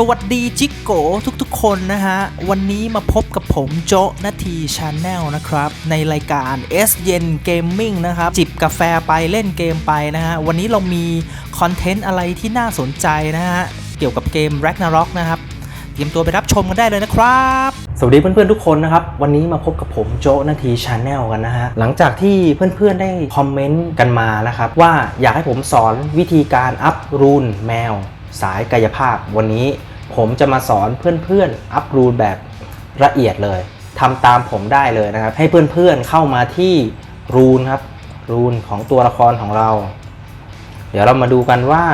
สวัสดีจิกโกทุกๆ คนนะฮะ วันนี้มาพบกับผมโจนาทีชาแนลนะครับ ในรายการ S เย็นเกมมิ่งนะครับ จิบกาแฟไปเล่นเกมไปนะฮะ วันนี้เรามีคอนเทนต์อะไรที่น่าสนใจนะฮะ เกี่ยวกับเกม Ragnarok นะครับเตรียมตัวไปรับชมกันได้เลยนะครับ สวัสดีเพื่อนๆทุกคนนะครับ วันนี้มาพบกับผมโจนาทีชาแนลกันนะฮะ หลังจากที่เพื่อนๆได้คอมเมนต์กันมานะครับ ว่าอยากให้ผมสอนวิธีการอัพรูนแมว สายกายภาพวันนี้ ผมจะมาสอนเพื่อนๆอัพรูนแบบละเอียดเลยทำตามผมได้เลยนะครับ ให้เพื่อนๆเข้ามาที่รูนครับ รูนของตัวละครของเรา เดี๋ยวเรามาดูกันว่า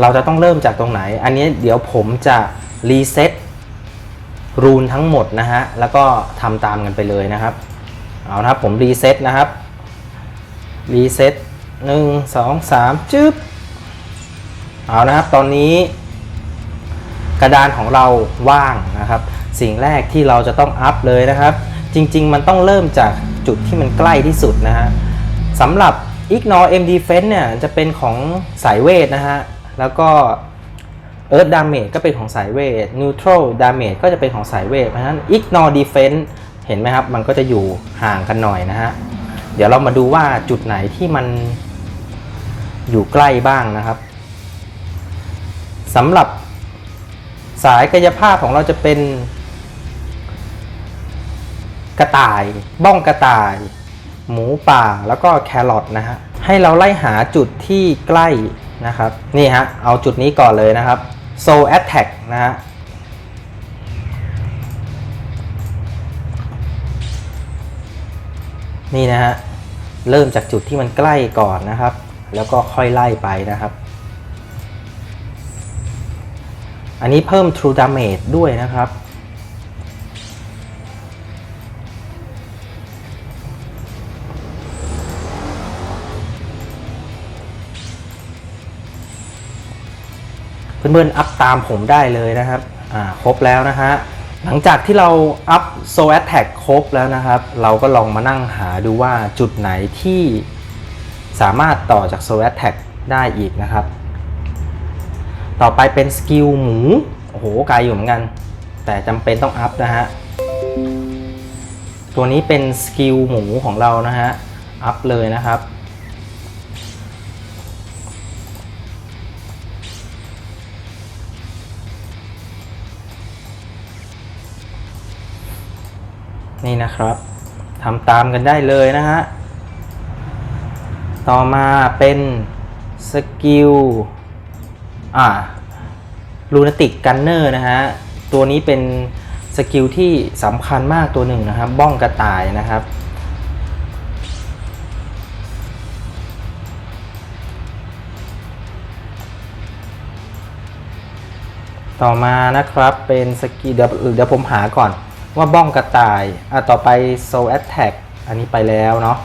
เราจะต้องเริ่มจากตรงไหน อันนี้เดี๋ยวผมจะรีเซ็ตรูนทั้งหมดนะฮะ แล้วก็ทำตามกันไปเลยนะครับ เอานะครับผมรีเซ็ตนะครับ รีเซ็ตหนึ่งสองสามจึ๊บ เอานะครับตอนนี้กระดานของเราว่างนะครับ สิ่งแรกที่เราจะต้องอัพเลยนะครับ จริง ๆ มันต้องเริ่มจากจุดที่มันใกล้ที่สุดนะฮะสำหรับ Ignore M Defense เนี่ยจะเป็นของสายเวทนะฮะแล้วก็ Earth Damage ก็เป็นของสายเวท Neutral Damage ก็จะเป็นของสายเวทเพราะฉะนั้น Ignore Defense เห็นไหมครับ มันก็จะอยู่ห่างกันหน่อยนะฮะเดี๋ยวเรามาดูว่าจุดไหนที่มันอยู่ใกล้บ้างนะครับ สำหรับสายกายภาพของเราจะเป็น กระต่าย บ้องกระต่าย หมูป่าแล้วก็แครอทนะฮะให้เราไล่หาจุดที่ใกล้นะครับ นี่ฮะ เอาจุดนี้ก่อนเลยนะครับ Soul Attack นะฮะนี่นะฮะ เริ่มจากจุดที่มันใกล้ก่อนนะครับ แล้วก็ค่อยไล่ไปนะครับ อันนี้เพิ่ม True Damage ด้วยนะครับ เพื่อนๆ อัพตามผมได้เลยนะครับ อ่า ครบแล้วนะฮะ หลังจากที่เราอัพ Soul Attack ครบแล้วนะครับ เราก็ลองมานั่งหาดูว่าจุดไหนที่สามารถต่อจาก Soul Attack ได้อีกนะครับ ต่อไปเป็นสกิลหมู โอ้โหไกลอยู่เหมือนกัน แต่จำเป็นต้องอัพนะฮะ ตัวนี้เป็นสกิลหมูของเรานะฮะ อัพเลยนะครับ นี่นะครับทำตามกันได้เลยนะฮะ ต่อมาเป็นสกิล อ่าลูนติกกันเนอร์นะฮะ ตัวนี้เป็นสกิลที่สำคัญมากตัวหนึ่งนะครับ บ้องกระต่ายนะครับ ต่อมานะครับเป็นสกิลเดี๋ยวเดี๋ยวผมหาก่อนว่าบ้องกระต่ายอะต่อไป Soul Attack อันนี้ไปแล้วเนาะ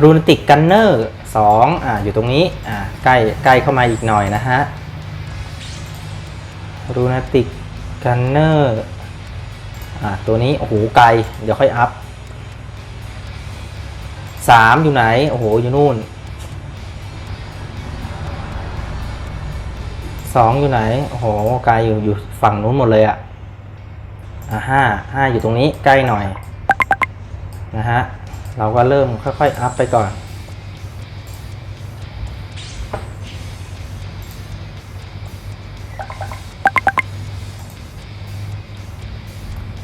รูนติกกันเนอร์สองอ่าอยู่ตรงนี้อ่าใกล้ใกล้เข้ามาอีกหน่อยนะฮะรูนติกกันเนอร์อ่าตัวนี้โอ้โหไกล เดี๋ยวค่อยอัพสามอยู่ไหน โอ้โห อยู่นู่นสองอยู่ไหน โอ้โหไกลอยู่อยู่ฝั่งนู้นหมดเลยอะอะห้าห้าอยู่ตรงนี้ใกล้หน่อยนะฮะ เราก็เริ่มค่อยๆอัพไปก่อน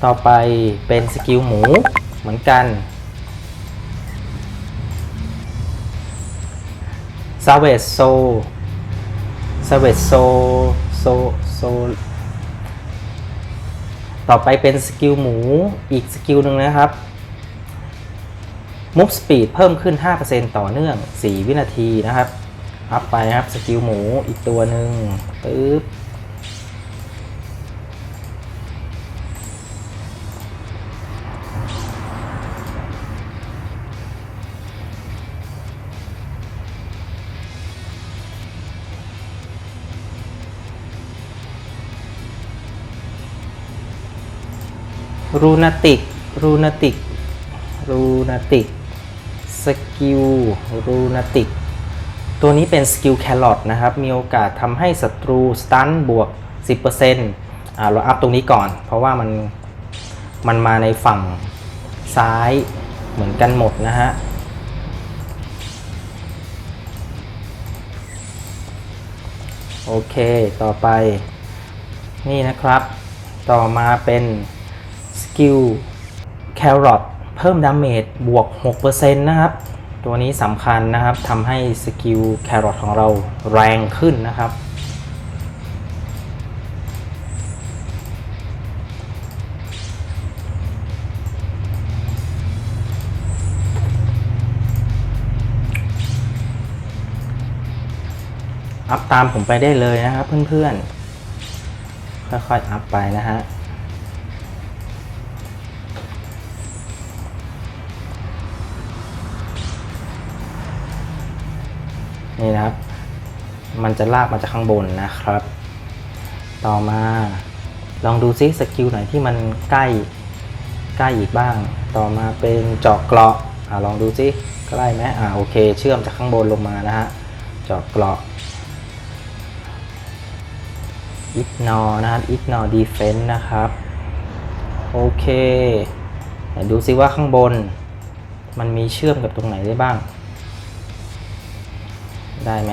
ต่อไปเป็นสกิลหมูเหมือนกัน s a v a g e Soul s a v a g e Soul Soul Soul ต่อไปเป็นสกิลหมูอีกสกิลหนึ่งนะครับ Move Speed เพิ่มขึ้น 5%ต่อเนื่อง 4 วินาทีนะครับ อัพไปนะครับสกิลหมูอีกตัวหนึ่งปึ๊บรูนาติก รูนาติก รูนาติก สกิลรูนติก ตัวนี้เป็นสกิลแครอทนะครับ มีโอกาสทำให้ศัตรูสตันบวก 10%อ่าเราอัพตรงนี้ก่อน เพราะว่ามันมันมาในฝั่งซ้ายเหมือนกันหมดนะฮะโอเค ต่อไป นี่นะครับ ต่อมาเป็นสกิลแครอท เพิ่มดาเมจบวก 6%นะครับ ตัวนี้สำคัญนะครับทำให้สกิลแครอทของเราแรงขึ้นนะครับอัพตามผมไปได้เลยนะครับเพื่อนๆ ค่อยๆ อัพไปนะฮะ นี่นะครับ มันจะลากมาจากข้างบนนะครับ ต่อมาลองดูซิสกิลไหนที่มันใกล้ใกล้อีกบ้าง ต่อมาเป็นเจาะเกราะอ่าลองดูซิใกล้ไหมอ่าโอเค เชื่อมจากข้างบนลงมานะฮะเจาะเกราะ ignore นะครับ ignore defense นะครับโอเคดูซิว่าข้างบน มันมีเชื่อมกับตรงไหนได้บ้าง ได้ไหม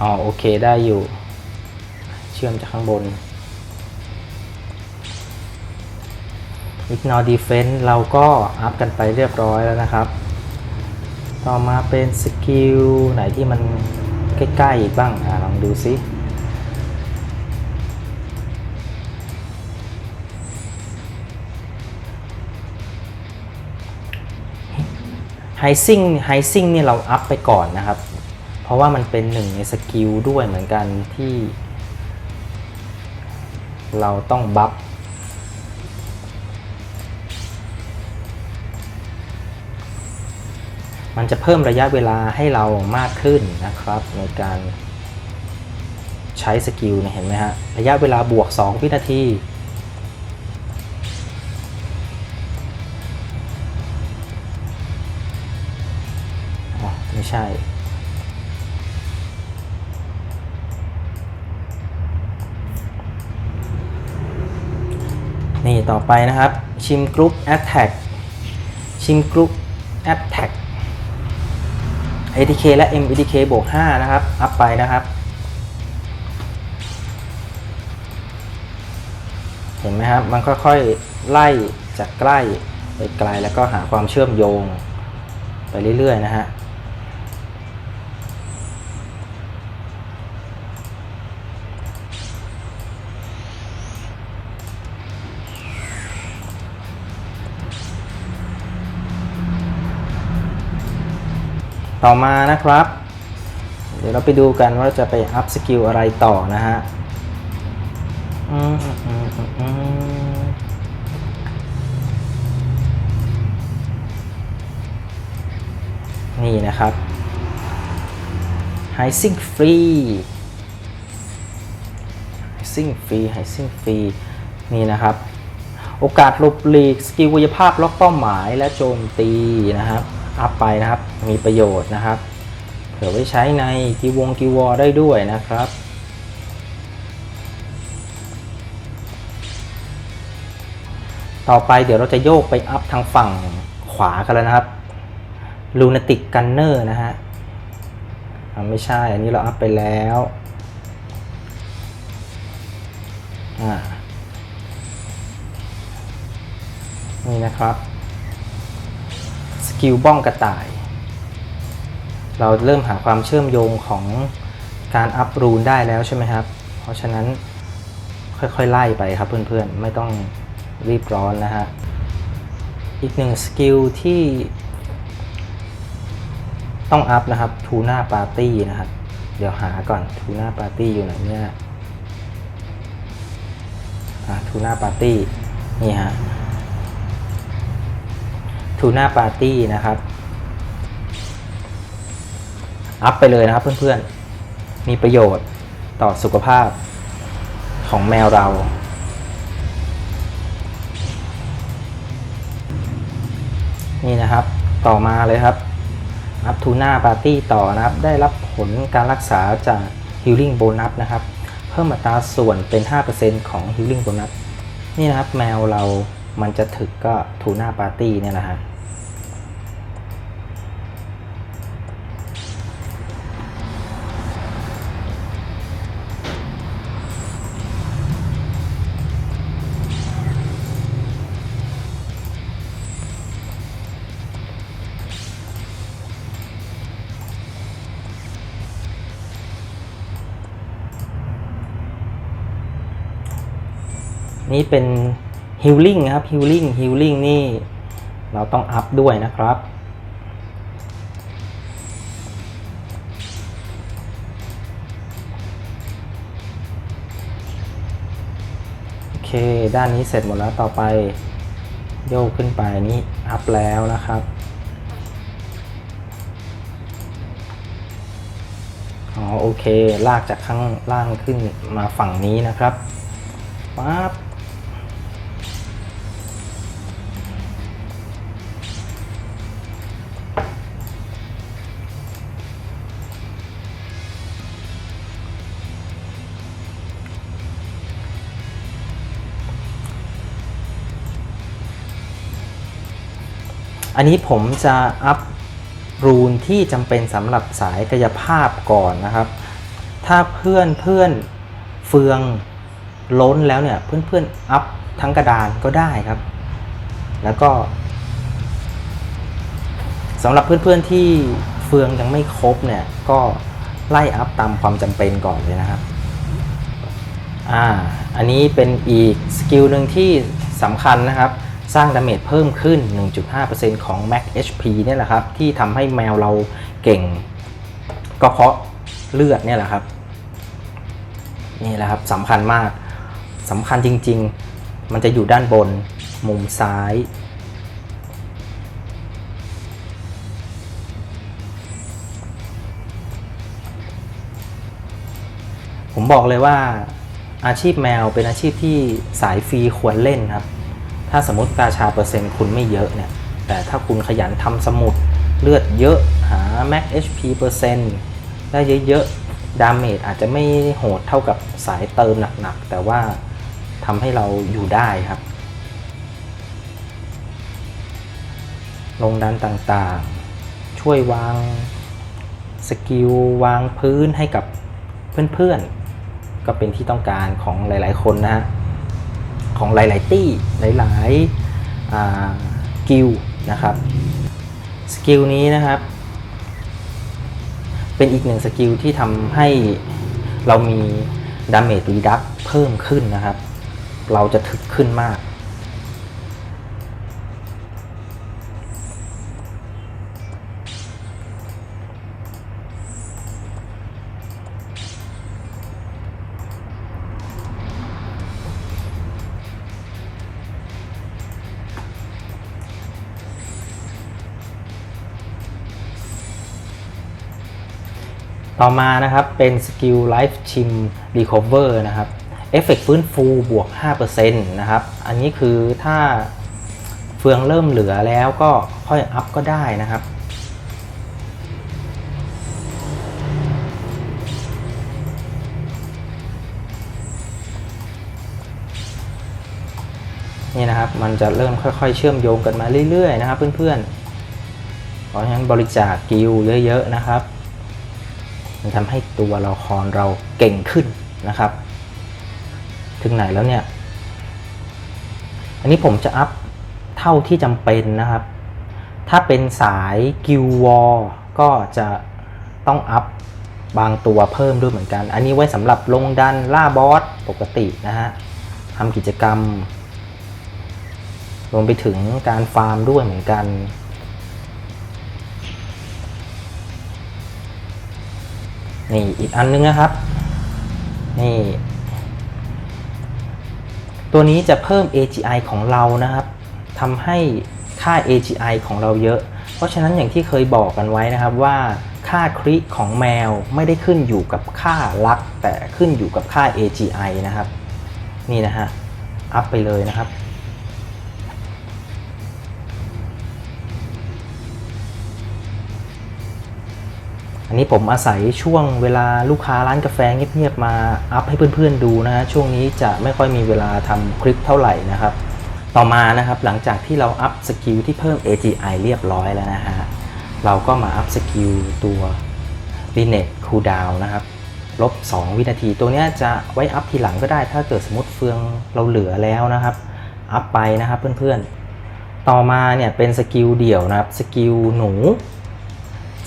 อ๋อโอเคได้อยู่ เชื่อมจากข้างบน ignore defense เราก็อัพกันไปเรียบร้อยแล้วนะครับ ต่อมาเป็นสกิลไหนที่มันใกล้ๆอีกบ้างอ่าลองดูซิ ไฮซิ่งไฮซิ่งนี่เราอัพไปก่อนนะครับ เพราะว่ามันเป็นหนึ่งในสกิลด้วยเหมือนกันที่ เราต้องบัฟมันจะเพิ่มระยะเวลาให้เรามากขึ้นนะครับในการใช้สกิลเนี่ยเห็นไหมฮะ ระยะเวลาบวก 2 วินาที ใช่ นี่ต่อไปนะครับ ชิมกรุ๊ปแอตแทกชิมกรุ๊ปแอตแทก ATK และ MATK บวก 5 นะครับ อัพไปนะครับ เห็นไหมครับ มันค่อยๆ ไล่จากใกล้ไปไกลแล้วก็หาความเชื่อมโยงไปเรื่อยๆ นะฮะ ต่อมานะครับ เดี๋ยวเราไปดูกันว่าจะไปอัพสกิลอะไรต่อนะฮะนี่นะครับ h i s i n g Free h i s i n g Free h i s i n g Free นี่นะครับ โอกาสหลบหลีก สกิลกายภาพล็อกเป้าหมายและโจมตีนะครับ อัพไปนะครับ มีประโยชน์นะครับ เผื่อไว้ใช้ในกีวงกีวอได้ด้วยนะครับต่อไปเดี๋ยวเราจะโยกไปอัพทางฝั่งขวากันแล้วนะครับ Lunatic Gunner นะฮะไม่ใช่ อันนี้เราอัพไปแล้วอ่านี่นะครับ กิลบ้องกระต่าย เราเริ่มหาความเชื่อมโยงของการอัพรูนได้แล้วใช่ไหมครับ เพราะฉะนั้นค่อยๆไล่ไปครับเพื่อนๆ ไม่ต้องรีบร้อนนะฮะ อีกหนึ่งสกิลที่ต้องอัพนะครับทูน่าปาร์ตี้นะครับเดี๋ยวหาก่อนทูน่าปาร์ตี้อยู่ไหนเนี่ยทูน่าปาร์ตี้นี่ฮะ ทูน่าปาร์ตี้นะครับ อัพไปเลยนะครับเพื่อนๆ มีประโยชน์ต่อสุขภาพของแมวเรา นี่นะครับต่อมาเลยครับ อัพทูน่าปาร์ตี้ต่อนะครับ ได้รับผลการรักษาจาก Healing Bonus นะครับ เพิ่มอัตราส่วนเป็น 5%ของ Healing Bonus นี่นะครับแมวเรา มันจะถึกก็ทูน่าปาร์ตี้เนี่ยแหละฮะนี่เป็น ฮิลลิ่งครับฮิลลิ่งฮิลลิ่งนี่ เราต้องอัพด้วยนะครับ โอเค ด้านนี้เสร็จหมดแล้วต่อไป โยกขึ้นไปนี่อัพแล้วนะครับอ๋อโอเค ลากจากข้างล่างขึ้นมาฝั่งนี้นะครับปั๊บ อันนี้ผมจะอัพรูนที่จำเป็นสำหรับสายกายภาพก่อนนะครับ ถ้าเพื่อนเพื่อนเฟืองล้นแล้วเนี่ยเพื่อนเพื่อนอัพทั้งกระดานก็ได้ครับ แล้วก็สำหรับเพื่อนๆที่เฟืองยังไม่ครบเนี่ยก็ไล่อัพตามความจำเป็นก่อนเลยนะครับอ่าอันนี้เป็นอีกสกิลหนึ่งที่สำคัญนะครับ สร้างดาเมจเพิ่มขึ้น 1.5%ของ Max HP เนี่ยแหละครับ ที่ทำให้แมวเราเก่งก็เพราะเลือดเนี่ยแหละครับ นี่แหละครับสำคัญมากสำคัญจริง ๆ มันจะอยู่ด้านบนมุมซ้าย ผมบอกเลยว่าอาชีพแมวเป็นอาชีพที่สายฟรีควรเล่นครับ ถ้าสมมติกาชาเปอร์เซ็นต์คุณไม่เยอะเนี่ย แต่ถ้าคุณขยันทำสมุดเลือดเยอะหา Max HP เปอร์เซ็นต์ได้เยอะๆ ดาเมจอาจจะไม่โหดเท่ากับสายเติมหนักๆ แต่ว่าทำให้เราอยู่ได้ครับ ลงดันต่างๆ ช่วยวางสกิลวางพื้นให้กับเพื่อนๆ ก็เป็นที่ต้องการของหลายๆคนนะฮะ ของหลาย ๆ ตี้หลายๆอ่ากิลนะครับสกิลนี้นะครับ เป็นอีกหนึ่งสกิลที่ทำให้เรามีดาเมจรีดักเพิ่มขึ้นนะครับ เราจะถึกขึ้นมาก ต่อมานะครับเป็นสกิล Life Chim Recover นะครับเอฟเฟกฟื้นฟูบวก 5%นะครับ อันนี้คือถ้าเฟืองเริ่มเหลือแล้วก็ค่อยอัพก็ได้นะครับ นี่นะครับมันจะเริ่มค่อยๆ เชื่อมโยงกันมาเรื่อยๆนะครับเพื่อนๆเพราะฉะนั้บริจาคกิลเยอะๆนะครับ มันทำให้ตัวละครเราเก่งขึ้นนะครับ ถึงไหนแล้วเนี่ย อันนี้ผมจะอัพเท่าที่จำเป็นนะครับ ถ้าเป็นสายกิลวอลก็จะต้องอัพบางตัวเพิ่มด้วยเหมือนกัน อันนี้ไว้สำหรับลงดันล่าบอสปกตินะฮะทำกิจกรรมรวมไปถึงการฟาร์มด้วยเหมือนกัน นี่อีกอันนึงนะครับ นี่ ตัวนี้จะเพิ่ม AGI ของเรานะครับทำให้ค่า AGI ของเราเยอะ เพราะฉะนั้นอย่างที่เคยบอกกันไว้นะครับว่าค่าคริของแมวไม่ได้ขึ้นอยู่กับค่าลัก แต่ขึ้นอยู่กับค่า AGI นะครับ นี่นะฮะ อัพไปเลยนะครับ อันนี้ผมอาศัยช่วงเวลาลูกค้าร้านกาแฟเงียบๆมาอัพให้เพื่อนๆดูนะฮะช่วงนี้จะไม่ค่อยมีเวลาทำคลิปเท่าไหร่นะครับ ต่อมานะครับหลังจากที่เราอัพสกิลที่เพิ่ม AGI เรียบร้อยแล้วนะฮะเราก็มาอัพสกิลตัว r e n e t Cooldown นะครับลบ 2 วินาที ตัวเนี้ยจะไว้อัพทีหลังก็ได้ถ้าเกิดสมมติเฟืองเราเหลือแล้วนะครับ อัพไปนะครับเพื่อนๆ ต่อมาเนี่ยเป็นสกิลเดี่ยวนะครับ สกิลหนู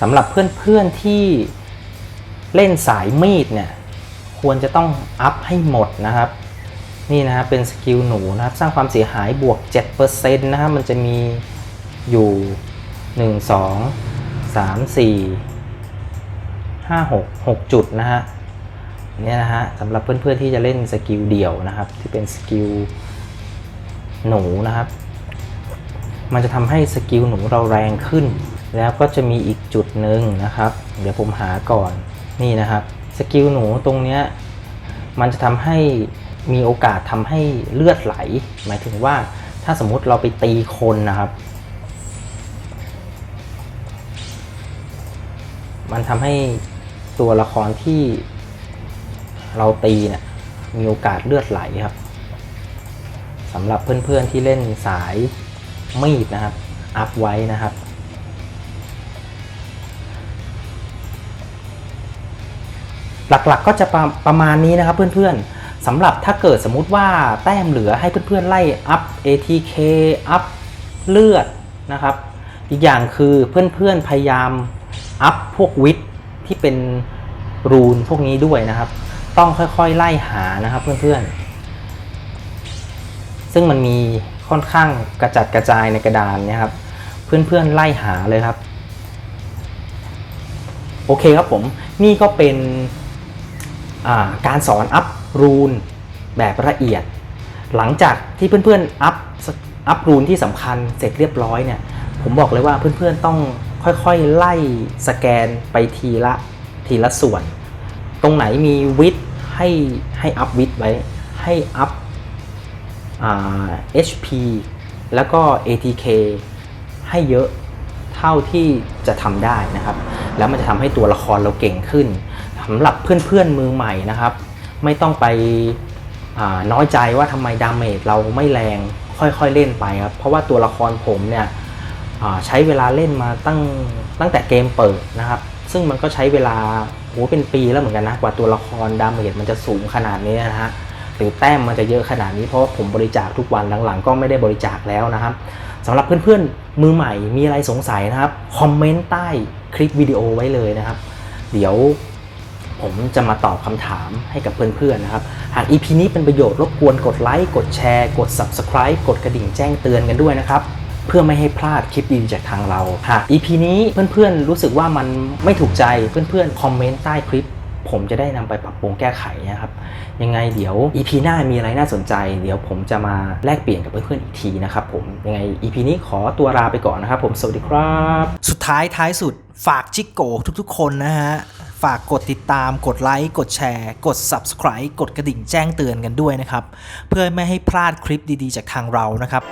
สำหรับเพื่อนๆที่เล่นสายมีดเนี่ยควรจะต้องอัพให้หมดนะครับ นี่นะเป็นสกิลหนูนะครับ สร้างความเสียหายบวก 7%นะครับ มันจะมีอยู่ 1 2 3 4 5 6 6 จุดนะฮะเนี่ยนะฮะสำหรับเพื่อนๆที่จะเล่นสกิลเดี่ยวนะครับ ที่เป็นสกิลหนูนะครับ มันจะทำให้สกิลหนูเราแรงขึ้น แล้วก็จะมีอีกจุดหนึ่งนะครับ เดี๋ยวผมหาก่อนนี่นะครับสกิลหนูตรงเนี้ยมันจะทำให้มีโอกาสทำให้เลือดไหล หมายถึงว่าถ้าสมมุติเราไปตีคนนะครับ มันทำให้ตัวละครที่เราตีเนี่ยมีโอกาสเลือดไหลครับสำหรับเพื่อนๆที่เล่นสายมีดนะครับ อัพไว้นะครับ หลักๆก็จะประประมาณนี้นะครับเพื่อนๆสำหรับถ้าเกิดสมมุติว่าแต้มเหลือให้เพื่อนๆไล่อัพ ATK อัพเลือดนะครับ อีกอย่างคือเพื่อนๆพยายามอัพพวกวิทที่เป็นรูนพวกนี้ด้วยนะครับ ต้องค่อยๆไล่หานะครับเพื่อนๆ ซึ่งมันมีค่อนข้างกระจัดกระจายในกระดานนะครับ เพื่อนๆไล่หาเลยครับ โอเคครับผมนี่ก็เป็น การสอนอัพรูนแบบละเอียด หลังจากที่เพื่อนๆอัพอัพรูนที่สำคัญเสร็จเรียบร้อยเนี่ยผมบอกเลยว่าเพื่อนๆต้องค่อยๆไล่สแกนไปทีละทีละส่วน ตรงไหนมีวิดให้ให้อัพวิดไว้ ให้อัพ HP แล้วก็ ATK ให้เยอะเท่าที่จะทำได้นะครับ แล้วมันจะทำให้ตัวละครเราเก่งขึ้น สำหรับเพื่อนๆมือใหม่นะครับ ไม่ต้องไปน้อยใจว่าทำไมดาเมจเราไม่แรงค่อยๆเล่นไปครับ เพราะว่าตัวละครผมเนี่ยใช้เวลาเล่นมาตั้งตั้งแต่เกมเปิดนะครับ ซึ่งมันก็ใช้เวลาโหเป็นปีแล้วเหมือนกันนะกว่าตัวละครดาเมจมันจะสูงขนาดนี้นะฮะหรือแต้มมันจะเยอะขนาดนี้เพราะว่าผมบริจาคทุกวันหลังๆ ก็ไม่ได้บริจาคแล้วนะครับสำหรับเพื่อนๆมือใหม่มีอะไรสงสัยนะครับคอมเมนต์ใต้คลิปวิดีโอไว้เลยนะครับ เดี๋ยว ผมจะมาตอบคำถามให้กับเพื่อนๆนะครับ หาก EP นี้เป็นประโยชน์รบกวนกดไลค์ กดแชร์ กด Subscribe กดกระดิ่งแจ้งเตือนกันด้วยนะครับเพื่อไม่ให้พลาดคลิปดีจากทางเราหาก EP นี้เพื่อนๆรู้สึกว่ามันไม่ถูกใจเพื่อนๆคอมเมนต์ใต้คลิป ผมจะได้นำไปปรับปรุงแก้ไขนะครับยังไงเดี๋ยว EP หน้ามีอะไรน่าสนใจ เดี๋ยวผมจะมาแลกเปลี่ยนกับเพื่อนๆอีกทีนะครับผมยังไง EP นี้ขอตัวลาไปก่อนนะครับผมสวัสดีครับ สุดท้ายท้ายสุดฝากจิกโกทุกๆ คนนะฮะ ฝากกดติดตาม กดไลค์ กดแชร์ กด Subscribe กดกระดิ่งแจ้งเตือนกันด้วยนะครับ เพื่อไม่ให้พลาดคลิปดีๆ จากทางเรานะครับ